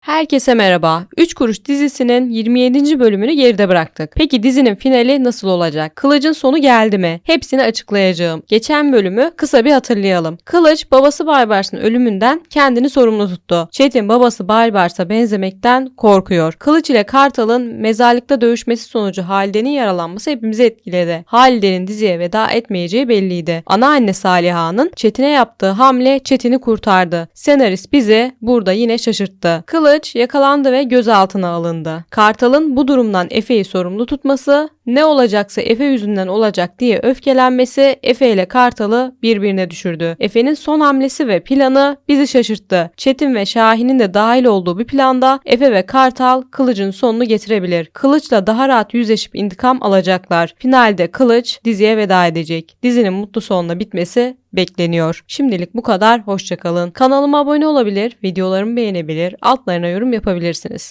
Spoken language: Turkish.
Herkese merhaba. 3 Kuruş dizisinin 27. bölümünü geride bıraktık. Peki dizinin finali nasıl olacak? Kılıç'ın sonu geldi mi? Hepsini açıklayacağım. Geçen bölümü kısa bir hatırlayalım. Kılıç babası Baybars'ın ölümünden kendini sorumlu tuttu. Çetin babası Baybars'a benzemekten korkuyor. Kılıç ile Kartal'ın mezarlıkta dövüşmesi sonucu Halide'nin yaralanması hepimizi etkiledi. Halide'nin diziye veda etmeyeceği belliydi. Anneanne Saliha'nın Çetin'e yaptığı hamle Çetin'i kurtardı. Senarist bizi burada yine şaşırttı. Kılıç yakalandı ve gözaltına alındı. Kartal'ın bu durumdan Efe'yi sorumlu tutması, ne olacaksa Efe yüzünden olacak diye öfkelenmesi Efe ile Kartal'ı birbirine düşürdü. Efe'nin son hamlesi ve planı bizi şaşırttı. Çetin ve Şahin'in de dahil olduğu bir planda Efe ve Kartal Kılıç'ın sonunu getirebilir. Kılıç'la daha rahat yüzleşip intikam alacaklar. Finalde Kılıç diziye veda edecek. Dizinin mutlu sonla bitmesi bekleniyor. Şimdilik bu kadar. Hoşçakalın. Kanalıma abone olabilir, videolarımı beğenebilir, altlarına yorum yapabilirsiniz.